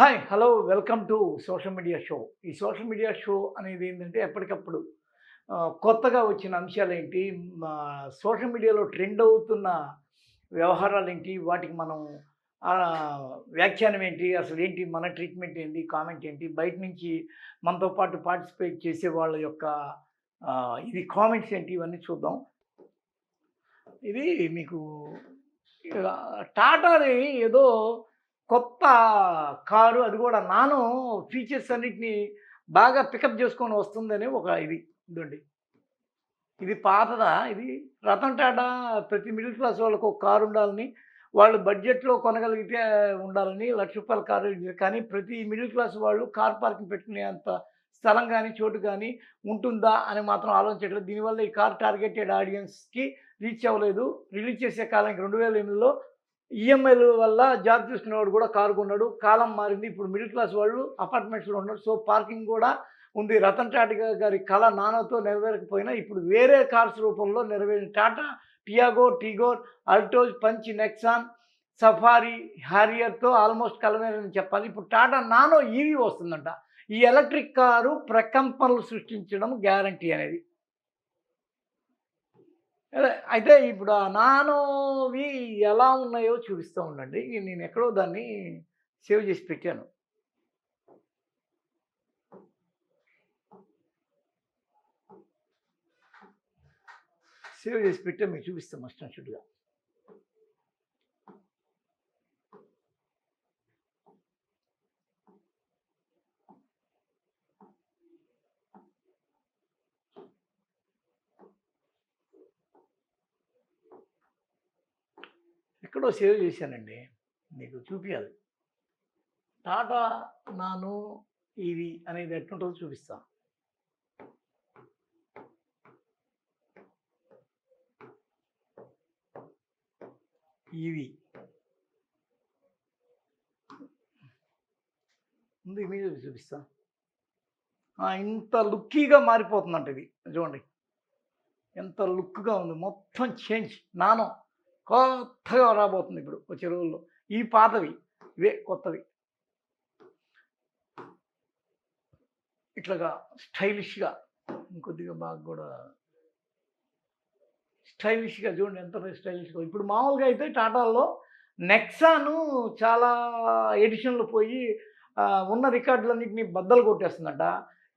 Hi hello welcome to social media show. ఈ social media show అనేది ఏంటంటే ఎప్పటికప్పుడు కొత్తగా వచ్చిన అంశాలు ఏంటి మా సోషల్ మీడియాలో ట్రెండ్ అవుతున్న వ్యవహారాలు ఏంటి వాటికి మనం వ్యాఖ్యానం ఏంటి అసలు ఏంటి మన ట్రీట్మెంట్ ఏంటి కామెంట్ ఏంటి బయట నుంచి మనతో పాటు పార్టిసిపేట్ చేసే వాళ్ళ యొక్క ఇది కామెంట్స్ ఏంటి ఇవన్నీ చూద్దాం. ఇది మీకు టాటాని ఏదో కొత్త కారు అది కూడా నాను ఫీచర్స్ అన్నిటిని బాగా పికప్ చేసుకొని వస్తుందని ఒక ఇది ఇదండి. ఇది పాతదా? ఇది రతన్ టాటా ప్రతి మిడిల్ క్లాస్ వాళ్ళకు ఒక కారు ఉండాలని వాళ్ళు బడ్జెట్లో కొనగలిగితే ఉండాలని లక్ష రూపాయల కారు కానీ ప్రతి మిడిల్ క్లాస్ వాళ్ళు కార్ పార్కింగ్ పెట్టుకునే అంత స్థలం కానీ చోటు కానీ ఉంటుందా అని మాత్రం ఆలోచించట్లేదు. దీనివల్ల ఈ కార్ టార్గెటెడ్ ఆడియన్స్కి రీచ్ అవ్వలేదు. రిలీజ్ చేసే కాలానికి రెండు వేల ఎనిమిదిలో ఈఎంఐల వల్ల జాబ్ చూసుకునేవాడు కూడా కారు కొన్నాడు. కాలం మారింది. ఇప్పుడు మిడిల్ క్లాస్ వాళ్ళు అపార్ట్మెంట్స్లో ఉన్నారు. సో పార్కింగ్ కూడా ఉంది. రతన్ టాటా గారి కళ నానతో నెరవేరకపోయినా ఇప్పుడు వేరే కార్స్ రూపంలో నెరవేరిన Tata Tiago Tigor Altroz Punch Nexon Safari హారియర్తో almost కలమేరని చెప్పాలి. ఇప్పుడు టాటా నానో ఈవీ వస్తుందంట. ఈ ఎలక్ట్రిక్ కారు ప్రకంపనలు సృష్టించడం గ్యారంటీ అనేది. అయితే ఇప్పుడు ఆ నానోవి ఎలా ఉన్నాయో చూపిస్తూ ఉండండి. నేను ఎక్కడో దాన్ని సేవ్ చేసి పెట్టాను. సేవ్ చేసి పెట్టా మీకు చూపిస్తాం మస్ట్ ఎక్కడో సేవ్ చేశానండి. మీకు చూపించాలి టాటా నాను ఇవి అనేది ఎట్లుంటుందో చూపిస్తాను ఇవి ముందు ఇమేజ్ చూపిస్తా. ఇంత లుక్కీగా మారిపోతుందంట ఇది. చూడండి. ఎంత లుక్గా ఉంది. మొత్తం చేంజ్. నానో. కొత్తగా రాబోతుంది ఇప్పుడు వచ్చే రోజుల్లో. ఈ పాతవి ఇవే కొత్తవి. ఇట్లాగా స్టైలిష్గా ఇంకొద్దిగా బాగా కూడా స్టైలిష్గా చూడండి ఎంత స్టైలిష్గా ఇప్పుడు మామూలుగా అయితే టాటాల్లో నెక్సాను చాలా ఎడిషన్లు పోయి ఉన్న రికార్డులన్నింటినీ బద్దలు కొట్టేస్తుందంట.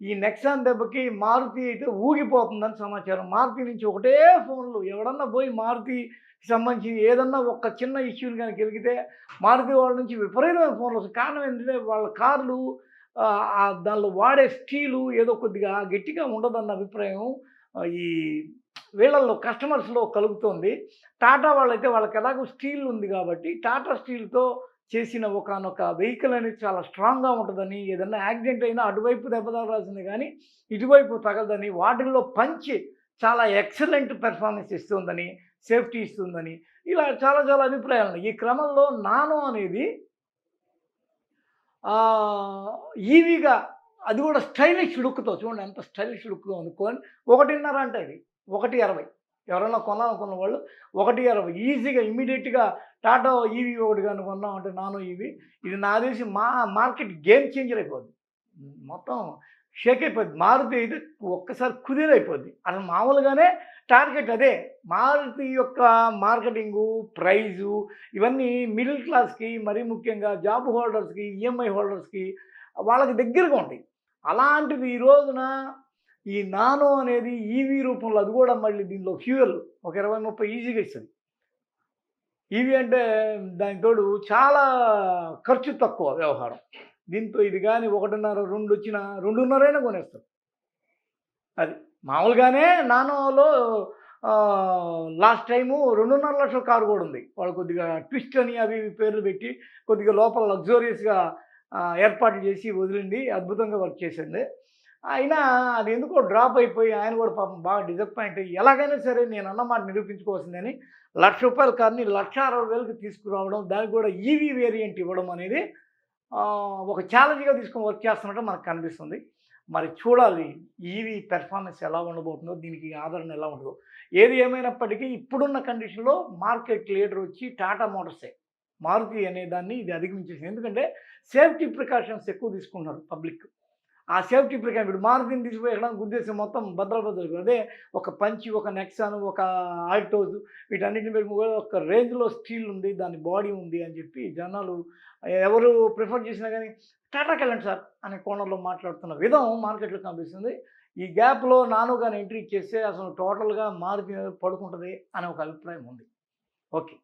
ఈ నెక్సాన్ దెబ్బకి మారుతి అయితే ఊగిపోతుందని సమాచారం. మారుతి నుంచి ఒకటే ఫోన్లు. ఎవడన్నా పోయి మారుతి సంబంధించి ఏదన్నా ఒక చిన్న ఇష్యూని కానీ కలిగితే మారుతి వాళ్ళ నుంచి విపరీతమైన ఫోన్లు వస్తాయి. కారణం ఏంటంటే వాళ్ళ కార్లు దానిలో వాడే స్టీలు ఏదో కొద్దిగా గట్టిగా ఉండదన్న అభిప్రాయం ఈ వీళ్ళల్లో కస్టమర్స్లో కలుగుతోంది. టాటా వాళ్ళైతే వాళ్ళకి ఎలాగో స్టీల్ ఉంది కాబట్టి టాటా స్టీల్తో చేసిన ఒకనొక వెహికల్ అనేది చాలా స్ట్రాంగ్గా ఉంటుందని ఏదన్నా యాక్సిడెంట్ అయినా అటువైపు దెబ్బతగలాల్సింది కానీ ఇటువైపు తగలదని వాటిల్లో పంచి చాలా ఎక్సలెంట్ పెర్ఫార్మెన్స్ ఇస్తుందని సేఫ్టీ ఇస్తుందని ఇలా చాలా చాలా అభిప్రాయాలు ఉన్నాయి. ఈ క్రమంలో నానో అనేది ఈవీగా అది కూడా స్టైలిష్ లుక్తో చూడండి ఎంత స్టైలిష్ లుక్గా అనుకోని ఒకటిన్నర అంటే అది ఒకటి అరవై ఎవరైనా కొనాలనుకున్న వాళ్ళు ఒకటి అరవై. ఈజీగా ఇమీడియట్గా టాటా ఈవీ ఒకటి కానీ కొన్నాం అంటే నానో ఈవీ. ఇది నా తెలిసి మా మార్కెట్ గేమ్ చేంజర్ అయిపోద్ది. మొత్తం షేక్ అయిపోద్ది. మారుతి అయితే ఒక్కసారి కుదిరైపోద్ది అసలు మామూలుగానే టార్గెట్ అదే. మారుతి యొక్క మార్కెటింగు ప్రైజు ఇవన్నీ మిడిల్ క్లాస్కి మరీ ముఖ్యంగా జాబ్ హోల్డర్స్కి ఈఎంఐ హోల్డర్స్కి వాళ్ళకి దగ్గరగా ఉంటాయి. అలాంటిది ఈ రోజున ఈ నానో అనేది ఈవీ రూపంలో అది కూడా మళ్ళీ దీనిలో ఫ్యూయల్ ఒక ఇరవై ముప్పై ఈజీగా ఇస్తుంది. ఈవీ అంటే దానితోడు చాలా ఖర్చు తక్కువ వ్యవహారం. దీంతో ఇది కానీ ఒకటిన్నర రెండు వచ్చిన రెండున్నరైనా కొనేస్తారు. అది మామూలుగానే నానోలో లాస్ట్ టైము రెండున్నర లక్షల కారు కూడా ఉంది. వాళ్ళు కొద్దిగా ట్విస్ట్ అని అవి పేర్లు పెట్టి కొద్దిగా లోపల లగ్జూరియస్గా ఏర్పాటు చేసి వదిలింది. అద్భుతంగా వర్క్ చేసింది. అయినా అది ఎందుకో డ్రాప్ అయిపోయి ఆయన కూడా పాపం బాగా డిసప్పాయింట్ అయ్యి ఎలాగైనా సరే నేను అన్నమాట నిరూపించుకోవాల్సిందని లక్ష రూపాయల కార్ని లక్ష అరవై వేలకు తీసుకురావడం దానికి కూడా ఈవీ వేరియంట్ ఇవ్వడం అనేది ఒక ఛాలెంజ్గా తీసుకొని వర్క్ చేస్తున్నట్టు మనకు కనిపిస్తుంది. మరి చూడాలి ఈవీ పెర్ఫార్మెన్స్ ఎలా ఉండబోతుందో దీనికి ఆదరణ ఎలా ఉండదు ఏది ఏమైనప్పటికీ ఇప్పుడున్న కండిషన్లో మార్కెట్ లీడర్ వచ్చి టాటా మోటార్సే మారుతి అనే దాన్ని ఇది అధిగమించేసింది. ఎందుకంటే సేఫ్టీ ప్రికాషన్స్ ఎక్కువ తీసుకుంటున్నారు పబ్లిక్ ఆ సేఫ్టీ ప్రకారం ఇప్పుడు మారుతిని తీసుకుపోయడానికి ఎక్కడ ఉద్దేశం మొత్తం భద్రభద్ర అదే ఒక పంచి ఒక నెక్సాన్ ఒక ఆల్టోస్ వీటన్నిటిని పెట్టి ఒక రేంజ్లో స్టీల్ ఉంది దాని బాడీ ఉంది అని చెప్పి జనాలు ఎవరు ప్రిఫర్ చేసినా కానీ టాటాకి వెళ్ళండి సార్ అనే కోణంలో మాట్లాడుతున్న విధం మార్కెట్లో కనిపిస్తుంది. ఈ గ్యాప్లో నాను కానీ ఎంట్రీ చేస్తే అసలు టోటల్గా మారుతి పడుకుంటుంది అనే ఒక అభిప్రాయం ఉంది. ఓకే.